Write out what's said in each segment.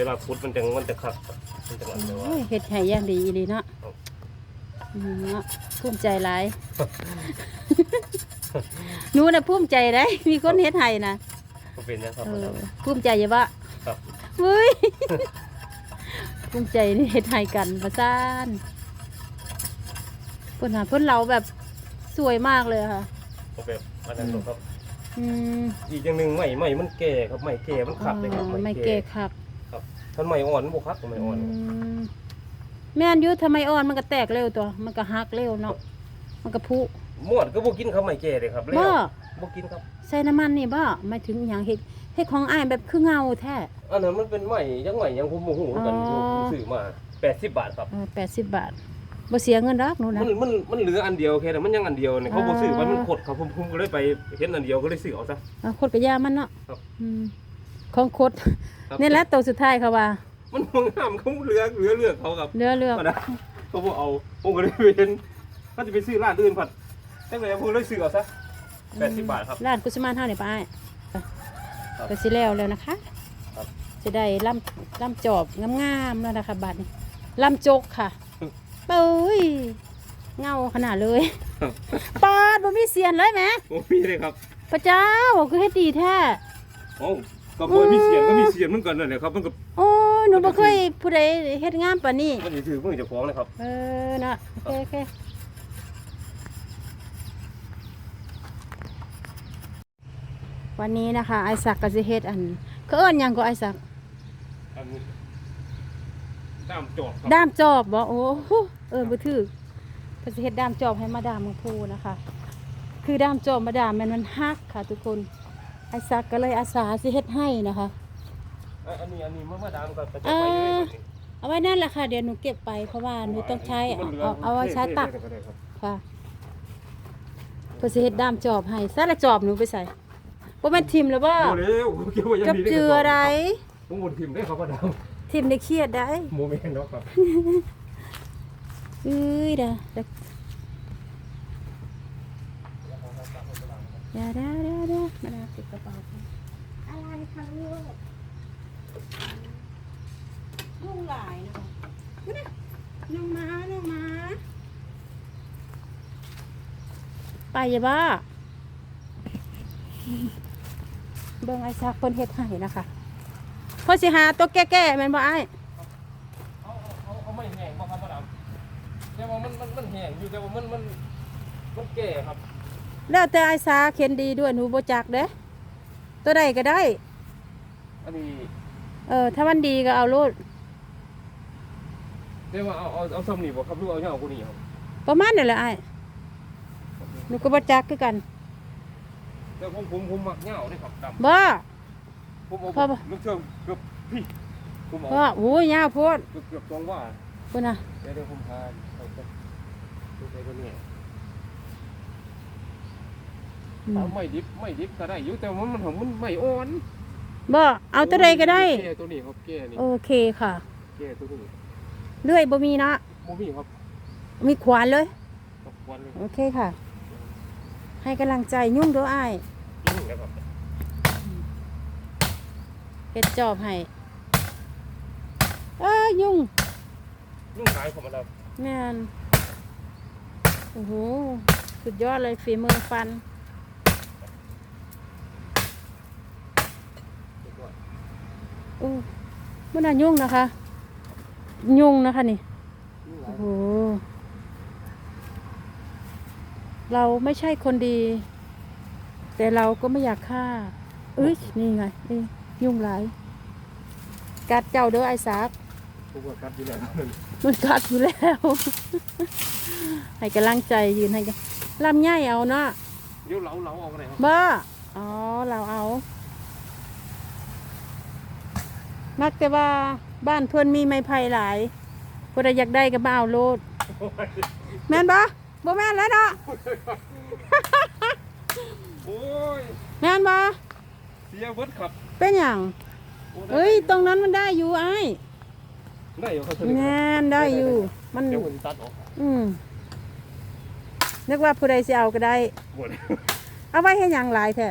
เวลาพุดมันจะมันจะคักครับมันจะมันจะว่า โอ้ยเฮ็ดให้อย่างดีอีหลีเนาะครับ อืมเนาะภูมิใจหลายหนูน่ะภูมิใจได้มีคนเฮ็ดให้นะก็เป็นนะครับเอมาอดามภูมิใจอย่าบ่ครับเฮ้ยภูมิใจนี่เฮ็ดให้กันประสานเพิ่นหาเพิ่นเราแบบสวยมากเลยค่ะก็แบบมาดามครับ อืมอีกอย่างหนึ่งไม่ไม่มันแก่ครับไม่แก่มันขับเลยครับอ๋อไม่เก๋ครับ ครับท่านไม่อ่อนมันบุคับไม่อ่อนมแม่นอยุทำไมอ่อนมันก็แตกเร็วตัว มันก็หักเร็วเนาะมันก็พุมวดก็บ่กินครับไม่แก่เลยครับแล้วบ่บ่กินครับใส่น้ำมันนี่บ่หมายถึงอหย่างเฮ็ดเฮ็ดของอ้ายแบบคือเงาแท้อันนั้นมันเป็นไม้ยังไม้ยังผมบ่ฮู้คือกันอ๋อผมซื้อมา80บาทครับเออ80บาทบ่เสียเงินดอกหนูนะมันมันมันเหลืออันเดียวแค่นั้นมันยังอันเดียวเนี่ยเขาบ่อ่าซื้อมันมันขดครับผมผมก็เลยไปเห็นอันเดียวก็เลยซื้อเอาซะอะโคตรกระยามันเนาะครับอืม ของโคตรครับ นี่แหละตัวสุดท้ายเขาว่ามันบ่งามเขาเหลือเหลือเลือกเขาครับเรือเรือมาดามเขาบ่เอาผมก็เลยไปเห็นเขาจะไปซื้อร้านอื่นผัดจังไดผมเลยซื้อเอาซะ80บาทครับ ร้านกุสมานเฮานี่ป้าอ้ายครับก็สิแล้วแล้วนะคะครับ จะได้ล่ำล่ำจอบงามๆแล้วนะคะบัดนี้ล่ำจกค่ะเอ้ยเงาขนาดเลยครับปาดบ่มีเสียนเลยแหมโอ้มีเลยครับพระเจ้าคือเฮ็ดดีแท้โอ้ ก็บ่มีเสียงก็มีเสียงเหมือนกันนั่นแหละครับมันก็โอ้ยหนูบ่เคยผู้ใดเฮ็ดงามปานนี้มันสิถือมือเจ้าของเลยครับ เออนะโอเคโอเควันนี้นะคะ ไอซักก็สิเฮ็ดอันเขาเอิ้นหยังก็ไอซักอันนี้ตามจอบครับด้ามจอบบ่โอ้โหเออบ่ถือเพิ่นสิเฮ็ดด้ามจอบให้มาดามของผู้นะคะ คือด้ามจอบมาดามมันมันฮักค่ะทุกคน ไอซักก็เลยอาสาสิเฮ็ดให้นะคะอะอันนี้อันนี้เมื่อมาดามก็จะเอไปเลยอครับนี่เอาไว้นั่นแหละค่ะ เดี๋ยวหนูเก็บไปเพราะว่าหนูต้องใช้เอาเอาเอาไว้ใช้ตักก็ได้ครับค่ะเพื่อสิเฮ็ดด้ามจอบให้ซะละจอบหนูไปใส่บ่แม่นทิมแล้วบ่โอ้เร็วผมคิดว่ายังกับมีได้เจืออะไรผมหมดทิมได้ครับมาดามทิมได้เครียดได้โมเมนต์เนาะครับ เอ้ยเด้อเด้อ ดี๋ยวเดี๋ยวเดี๋ยวเดี๋ยวมาดามติดกระเป๋าไปอะไรคะลูกยุ่งหลายนะบ่นะน้องมาน้องมาไปอย่าบ้า เบิ่งไอ้ซักเพิ่นเฮ็ดให้นะคะเพิ่นสิหาตัวแก่ๆแม่นบ่อ้เอาเอาเอาไม่แห้งบ่ครับมาดามแต่ว่ามันมันมันแห้งอยู่แต่ว่ามันมันมันแก่ครับ แล้วแต่ไอ้ซาเข็นดีด้วยหนูบ่จักเด้ตัวใดก็ได้ อันนี้เออ ถ้ามันดีก็เอาโลดแต่ว่าเอาเอาเอาซ้ำนี่บ่ครับหรือเอาเหงากูนี่ครับประมาณนั่นแหละอ้ายหนูก็บ่จักคือกันแต่ผมผมผมมักเหงาเด้ครับดำบ่ผมเอาพอบ่ลูกเชื่อมเกือบพี่ผมเอาบ่โอ้ยยาวโพดเกือบเกือบสองว่าพุ่นน่ะเดี๋ยวเดี๋ยวผมพาไปไปดูไปตัวนี้ อืมเอาไม่ดิบไม่ดิบก็ได้อยู่แต่ว่ามันของมันไม่อ่อนบ่เอาตัวใดก็ได้ แก่ตัวนี้ครับแก่นี่โอเคค่ะแก่ตัวนี้เลื่อยบ่มีนะโมมี่ครับมีขวานเลย ตกวันเลยโอเคค่ะ ให้กำลังใจยุ่งเด้ออ้ายนี่นะครับเฮ็ดจอบให้เอ้ยยุ่งนุ่งขายของมันครับแม่นโอ้โหสุดยอดเลยฝีมือฟัน โอ้มันน่ายุ่งนะคะ ยุ่งนะคะนี่โอ้โหเราไม่ใช่คนดี แต่เราก็ไม่อยากฆ่าเอ้ยนี่ไงนี่ยุ่งหลายกัดเจ้าเด้อไอ้สากผมว่าครับอยู่แล้วมันกัดอยู่แล้ว ให้กำลังใจยืนให้กันลำไยเอาเนาะเดี๋ยวเราเราเอาอะไรครับบ้าอ๋อเราเอา นักแต่ว่าบ้านเพื่อนมีไม้ไผ่หลายเพื่นอยากได้ก็มาเอาโลดแม่นบ่บ่แม่นแล้วเนาะโอ้ยแม่นบ่เสียเบิดครับเป็นหยังโได้เอ้ยตรงนั้นมันได้อยู่ไอ้ายได้อยู่ครับแม่นได้อยู่ มันเดี๋ยวผมตัดออกอืมนึกว่าผู้ใดสิเอาก็ได้หมดเอาไว้ให้หยังหลายแท้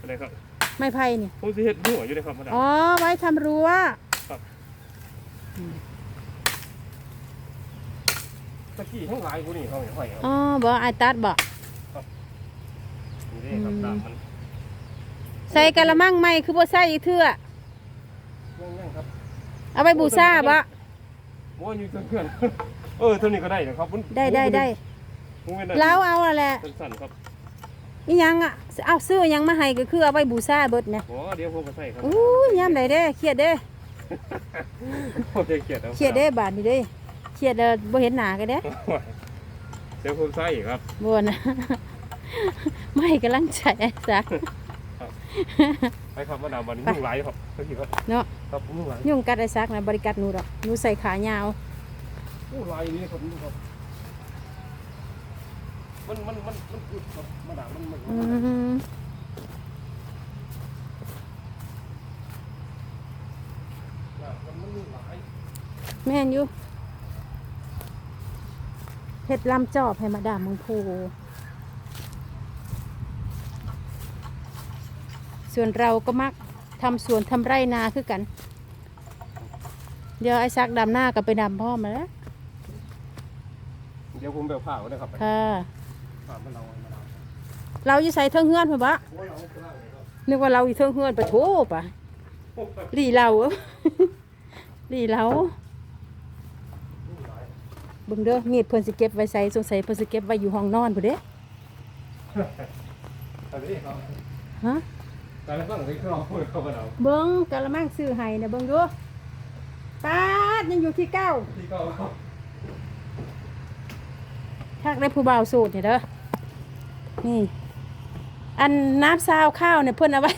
อะไรครับ ไม้ไผ่นี่ผมสิเฮ็ดหัวอยู่เลยครับมาดาม อ๋อไว้ทำรั้วครับตะกี้ทั้งหลายกูนี่เขาเนี่ยห้อยเอาอ๋อบ่ไอายตัดบ่นี่เด้ครับดาบมันใส่กะละมังใหม่คือบ่ใส่อีกเทื่อยังๆครับเอาไปบูชาบ่โอ้ยอยู่เพื่อนๆเออเท่านี้ก็ได้นะครับมันได้ได้ได้มันเป็นแล้วเอาอะแหละ สั้นๆครับ อีหยังอะเอาซื้อหยังมาให้ก็คือเอาไปบูชาเบิดเนี่ยโอ้เดี๋ยวผมก็ใส่ครับอู้ยยามใดเด้เครียดเด้โอ้ยเกลียดอาเครียดเด้บาดนี้เด้เครียดแล้วบ่เห็นหน้ากันเด้เดี๋ยวผมใส่ครับบ่นะไม่กำลังใจไอ้สักไปครับมาดามวันนี้ยุ่งหลายครับเมื่อกี้ครับเนาะครับยุ่งหลายยุ่งกัดไอ้ซักนะบริกัดหนูดอกหนูใส่ขายาวยุ่งหลายนี่ครับนี่ครับ มันมันมันมันอึดครับมาดามมันมันอืมมันมันยุ่งหลายแม่นอยู่เฮ็ดลำจอบให้มาดามมึงพูส่วนเราก็มักทำสวนทำไร่นาคือกัน เดี๋ยวไอ้ซักดำหน้าก็ไปดำพ่อมาแล้ว เดี๋ยวผมไปเอาผ้าไว้นะครับไปค่ะ ผ้ามันเอาไว้มาดามเราอยู่ใส่เทิงเฮือนเพิ่นบ่โอ้ยเอาไว้ข้างล่างเลยครับนึกว่าเราอยู่เทิงเฮือนไปโถปะโอ้ยหลีเราหลีเรายุ่งหลายเบิ่งเด้อมีดเพิ่นสิเก็บไว้ใส่สงสัยเพิ่นสิเก็บไว้อยู่ห้องนอนพุ่นเด้อันนี้ครับฮะ แต่ละฝั่งที่เขาเอาเข้ามาดามเบิ่งกะละมังซื้อให้เนี่ยเบิ่งดูปาดยังอยู่ที่เก้าที่เขาเอาทักได้ผู้บ่าวโสดเนี่ยเด้อ นี่ อันน้ำซาวข้าวเนี่ยเพิ่นเอาไว้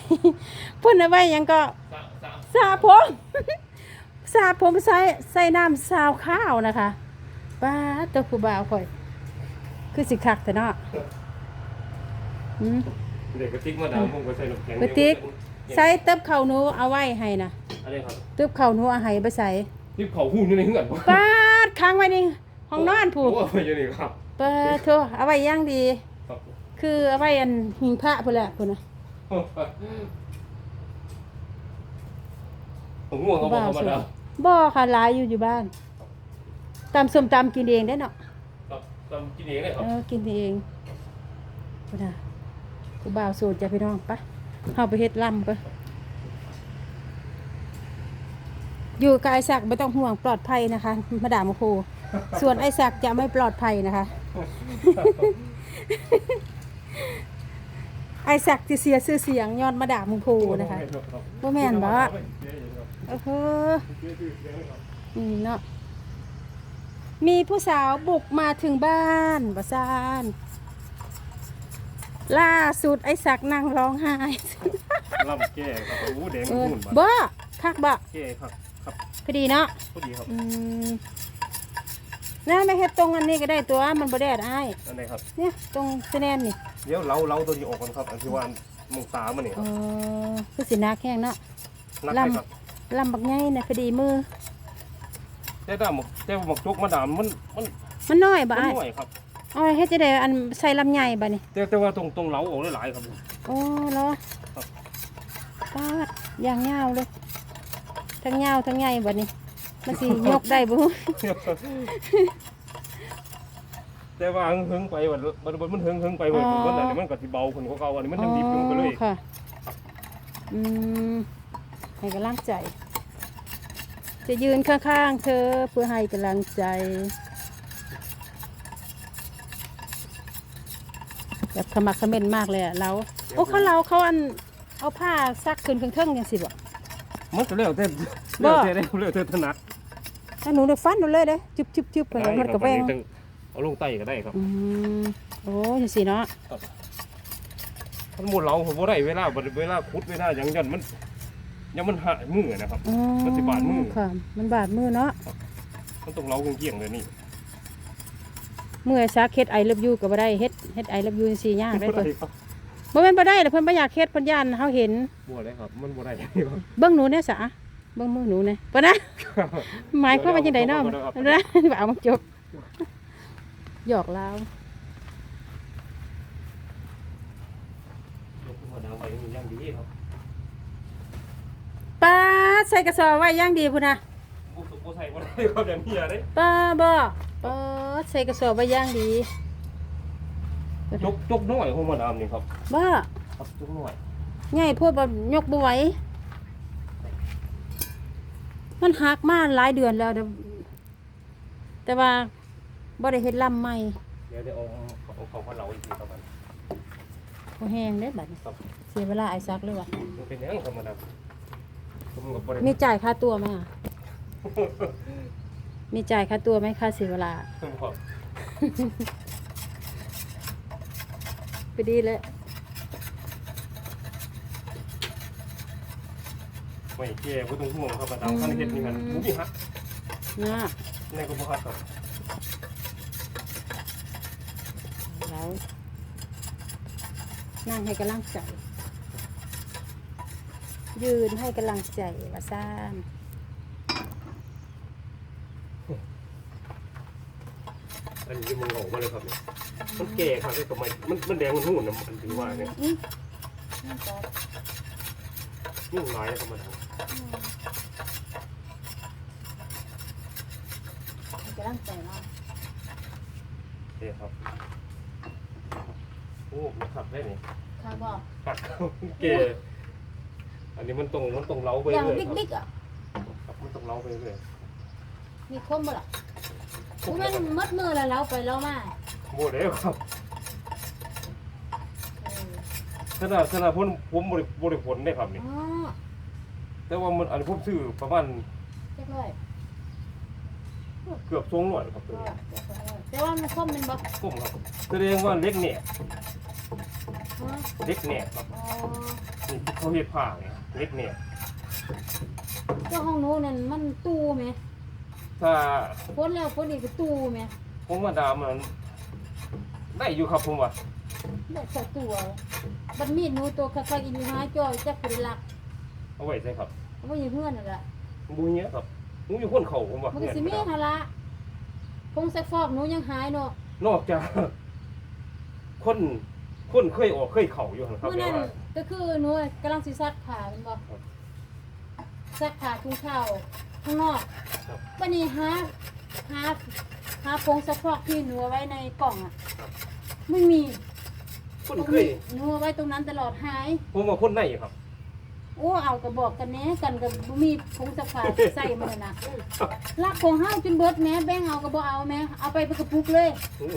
เพิ่นเอาไว้หยังก็สามสามสาผมสาผมใส่ใส่น้ำซาวข้าวนะคะป้าดตัวผู้บ่าวข่อย คือสิคักแต่เนาะอืมเด็กกระติกมาดามผมก็ใส่น้ำแข็งกระติกใส่เติบข้าวหนูเอาไว้ให้นะอะไรครับเติบข้าวหนูเอาให้ไปใส่ที่เขาหูอยู่ในเหือนผมป้าดค้างไว้ในห้องนอนผู้โอ้ยอยู่นี่ครับป้าดโทเอาไว้อย่างดี ครับคือเอาไว้อันหิงพระพุ่นแหละพุ่นนะผมง่วงเขาบอกเขามาดามบ่ค่ะหลายอยู่อยู่บ้านตำส้มตำกินเองได้เนาะครับตามกินเองเลยครัเอบอกินเองพุ่นน่ะกูบ่าวสูตรจ้ะพี่น้องปะเฮาไปเฮ็ดลำก็อยู่กับไอ้ศักดิ์ไม่ต้องห่วงปลอดภัยนะคะ มาด่ามาโคส่วนไอ้ศักดิ์จะไม่ปลอดภัยนะคะ ไอ้ศักดิ์ที่เสียชื่อเสียงย้อนมาด่ามึงโพนะคะบ่แม่นบ่เออเฮ้ออืมเนาะมีผู้สาวบุกมาถึงบ้านบะซานล่าสุดไอ้ศักดิ์นั่งร้องไห้ลำแก่ครับโอ้โหแดงเออหุ่นบ่คักบ่แก่ครับครับพอดีเนาะพอดีครับอืม นั่นไม่เฮ็ดตรงอันนี้ก็ได้ตัวมันบ่แดดอ้ายอันไหนครับ เนี่ยตรงเสแนนนี่เดี๋ยวเราเราตัวนี้ออกก่อนครับ อันที่ว่ามุงตามันนี่เออคือสินักแห้งเนาะนักไปครับลำบักใหญ่นะพอดีมือ แต่ดามแต่หมกจกมาดามมันมันมันน้อยบ่มันอ้ายน้อยครับ เอ้อยเฮ็ดจะได้อันใส่ลำใหญ่บ่นี่แต่แต่ว่าตรงตรงเล้าออกหลายๆครับ โอ้เหรอครับ ปาดอย่างยาวเลย ทั้งยาวทั้งใหญ่บัดนี้ มันสิยกได้บ่แต่ว่าหึงๆไปวันมันมันหึงหึงๆไปวันอ๋อมันอันนี้มันก็สิเบาคนของเก่าอันนี้มันยังดิบอยู่มันก็เลยอ๋อค่ะอืมให้กำลังใจ จะยืนข้างๆเธอเพื่อให้กำลังใจแบบขมักเขม้นมากเลยอะเราโอ้เขาเราเขาอันเอาผ้าซักขึ้นเครื่องๆยังสิบ่มันก็เร็วแต่บ่เร็วแต่เร็วเร็วแต่ถนัด ถ้าหนูได้ฟันหนูเลยเด้จุบจุบจุบไปแล้วมันก็แวงได้ครับเอาลงไตก็ได้ครับอืมโอ้ยสิเนาะมันหมดเราผมบ่ได้เวลาบัดเวลาขุดเวลาหยังยันมันยังมันหายมือนะครับ อ๋อมันสิบาดมือ ค่ะ มันบาดมือเนาะมันต้องเล้าเกลี้ยงๆเลยนี่เมื่อซักเฮ็ดไอเลิฟยูก็บ่ได้เฮ็ดเฮ็ดไอเลิฟยูสิยากได้บ่เพิ่นได้ครับบ่แม่นบ่ได้แต่เพิ่นบ่อยากเฮ็ดเพิ่นย่านเฮาเห็น บ่ได้ครับ มันบ่ได้ครับเบิ่งหนูแน่สะ เบิ่งมือหนูแน่ปะนะหมายความว่าจังไดเนาะบ่ได้ครับนะบ่เอามาจบหยอกลาวยกขึ้นมาดาวไว้มันยังดีครับป้าดใส่กระสอบไว้อย่างดีพุ่นน่ะโอ้ตกโอ้ใส่บ่ได้ครับอย่างนี้เด้ป้าบ่ป้าใส่กระสอบไว้อย่างดีจกจกน้อยของมาดามนี่ครับบ้าครับจกน้อยใหญ่พวดบ่ยกบ่ไหว มันหักมาหลายเดือนแล้วเดี๋ยวแต่ว่าบ่ได้เฮ็ดลำใหม่เดี๋ยวเดี๋ยวเอาเอาเขาพันเราอีกทีครับมันบ่แห้งเด้บัดนี้ครับเสียเวลาไอ้ซักเลยว่ะมันเป็นหยังครับมาดามผมก็บ่ได้มีจ่ายค่าตัวไหมอะมีจ่ายค่าตัวไหมค่าเสียเวลาครับไปดีเลย ไม่แก่บ่ต้องห่วงครับมาดามคันเฮ็ดนี่มันบ่มีฮักนะในก็บ่ฮักครับแล้วนั่งให้กำลังใจ ยืนให้กำลังใจว่าซ่านอันนี้มันออกมาเลยครับเนี่ยมันแก่ครับแต่ก็ไม่มันมันแดงมันหุ่นน่ะมันถือว่าเนี่ยอื้อยุ่งหลายนะครับมาดา มให้กำลังใจเราโอเคครับโอ้มันขัดได้นี่ค่ะบอกขัดแก่อันนี้มันตรงมันตรงเล้าไปอย่างเรื่อยบิ๊กๆอะ ครับมันตรงเล้าไปเรื่อยมีคมบ่ล่ะกูแม่นมัดมือแล้วเราไปแล้วมาโมเดลครับเออขนาดขนาดผมผมบริบริผลได้ครับนี่ อ๋อ แต่ว่ามันอันนี้ผมซื้อประมาณเรียบร้อยเกือบทรงหน่อยครับตัวนี้แต่ว่ามันคมมันบ่ก้มครับแสดงว่าเล็กเนี่ยอ๋อเล็กเนี่ยครับอ๋อ นี่เขาเฮ็ดผ้าเนี่ยเล็กเนี่ยเจ้าห้องหนู้นนั่นมันตู้ไหมถ้าพ้นแล้วพ้นอีกก็ตู้ไหมผมว่าดามมันได้อยู่ครับผมว่าได้สักตัวบัดมีดหนูตัวคักๆอีหนูหาจ้อยจักเป็นหลักเอาไว้ใช่ครับ เอาไว้อยู่เพื่อนนั่นล่ะบูเนี้ยครับผมอยู่คนเขาผมว่ามันก็สิมีหั่นละพงซักฟอกหนูยังหายเนาะนอกจากคนคนเคยออกเคยเข่าอยู่หั่นครับเมื่อแต่นั้นว่าก็คือหนูกำลังสิซักผ้าแม่นบ่ครับซักผ้าถุงเท้าข้างนอกครับ วันนี้หาหาหาพงซักฟอกที่หนูเอาไว้ในกล่องอะครับ ไม่มีคนเคยหนูเอาไว้ตรงนั้นตลอดหาย ผมว่าคนไหนครับ โอ้เอากระบอกกันแหน่กันกับบ่มีผงซักผ้าใส่มันน่ะนะลักของเฮาจนเบิดแหม่แบ่งเอาก็บ่เอาแหม่เอาไปเป็นกระปุกเลย โอ้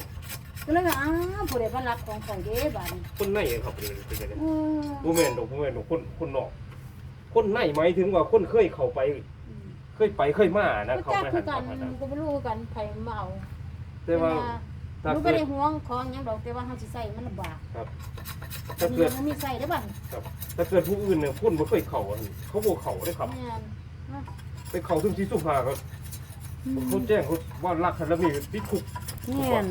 ก็เลยว่าอ้าวผู้ใดมารับของข่อยเด้บาดนี้คนไหนครับเป็นเป็นยังไงเออผู้แม่นดอกผู้แม่นดอกคนคนนอก คนไหนหมายถึงว่าคนเคยเข้าไป เคยไปเคยมานะก็เข้าจักไปคืหัอนกันเข้าไปนะก็บ่รู้กันไผมาเอาแต่ว่าห ถ้านูบ่เกิด ได้ห่วงของหยังดอกแต่ว่าเฮาสิใส่มันลำบากครับ ถ้าเกิด มันมีใส่ได้อบัดครับ ถ้าเกิดผู้อื่นเนี่ยคนบ่เคยเข้าอะเขาบ่เข้าได้ครับ แม่นเนาะไปเข้าถึงที่สุภาก็เขาแจ้งเขาว่ารักกันแล้วมีติดคุกแม่น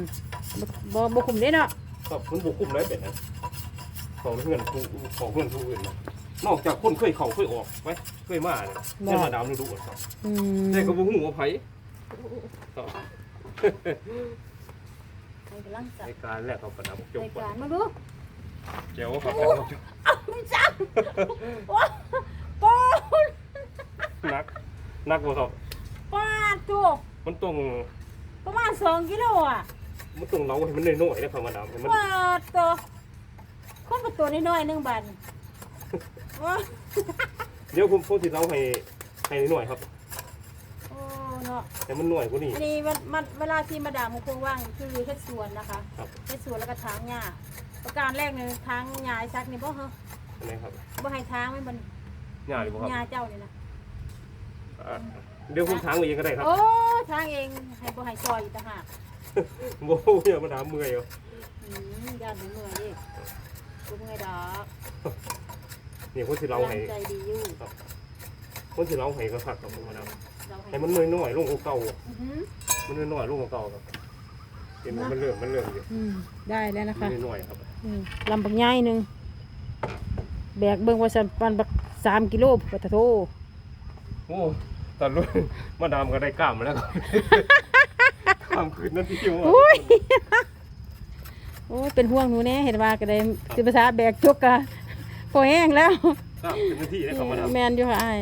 บ่บ่คุ้มเด้เนาะครับมันบ่คุ้มเลยเป็นนะของเพื่อนผู้ของเพื่อนผู้อื่นนะนอกจากคนเคยเข้าเคยออกไหมเคยมาเนี่ยเจ้ามาดามฤดูอะครับอืมแต่ก็บ่ฮู้ว่าไผครับ ให้กำลังใจในการแรกเขาประดับจในบการมาดูเจ้าครับไม่จับว้าปอดนักนักบ่ครับปาดตัวมันต้องประมาณสองกิโลอะมันต้องเล้าให้มันน้อยๆนะครับมาดามให้มันปาดตัวคนประตัวน้อยๆหนึ่งบันว้าเดี๋ยวผมผมสิเล้าให้ให้น้อยๆครับโอ้ เนาะให้มันน้อยกว่านี้ อันนี้มันมันเวลาที่มาดามมันคงว่างคือเฮ็ดสวนนะคะครับ เฮ็ดสวนแล้วก็ทางหญ้าประการแรกเนี่ยทางหญ้าไอ้ซักนี่บ่เหรออันนี้ครับบ่ให้ทางไม่มันหญ้าหรือบ่ครับหญ้าเจ้านี่นะอ่าเดี๋ยวผมถางเองก็ได้ครับโอ้ทางเองให้บ่ให้ซอยอีกต่างหากบ่เนี่ยมาดามเมื่อยเอาอืมย่านหนูเมื่อยดิกูเมื่อยดอกนี่ผมสิเล้าให้กำลังใจดีอยู่ผมสิเล้าให้ก็คักครับมาดามเรา ให้ให้มันน้อยๆลงกว่าเก่าอือหือมันน้อยๆลงกว่าเก่าครับเห็นไหมมันเริ่มมันเริ่มอยู่อืมได้แล้วนะคะมันน้อยๆครับอืมลำบักใหญ่หนึ่งแบกเบิ่งว่าสันปันบักสามกิโลปัตโทโอ้ตอนรุ่นมาดามก็ได้กล้ามมาแล้วครับกล้ามคืนนั้นที่ว่าโอ้ยโอ้ยเป็นห่วงหนูแน่เห็นว่าก็ได้คือภาษาแบกจกกะพอแห้งแล้วกล้ามคืนนั้นที่นะครับมาดามแมนอยู่ค่ะอ้าย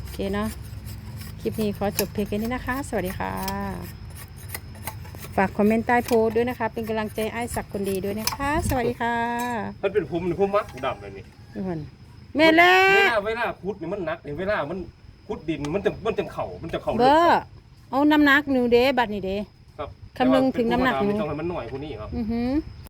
โอเคเนาะค ลิปนี้ขอจบเพียงแค่นี้นะคะ สวัสดีค่ะ ฝากคอมเมนต์ใต้โพสต์ด้วยนะคะ เป็นกำลังใจไอ้ายสักคนดีด้วยนะคะ สวัสดีค่ะมันเป็นผมนี่ผมมักดำเลยนี่ทุกคนแม่แล้เวลาเวลาขุดนี่มันหนักนี่เวลามันขุดดินมันจะมันจะเข่ามันจะเข่าเบอร์เอาน้ำหนักหนูเด้บัดนี่เด้ครับคำนึงถึงน้ำหนักแต่ว่าเป็หนูต้องให้มันหน่อยกว่านี้ครับ อือหือ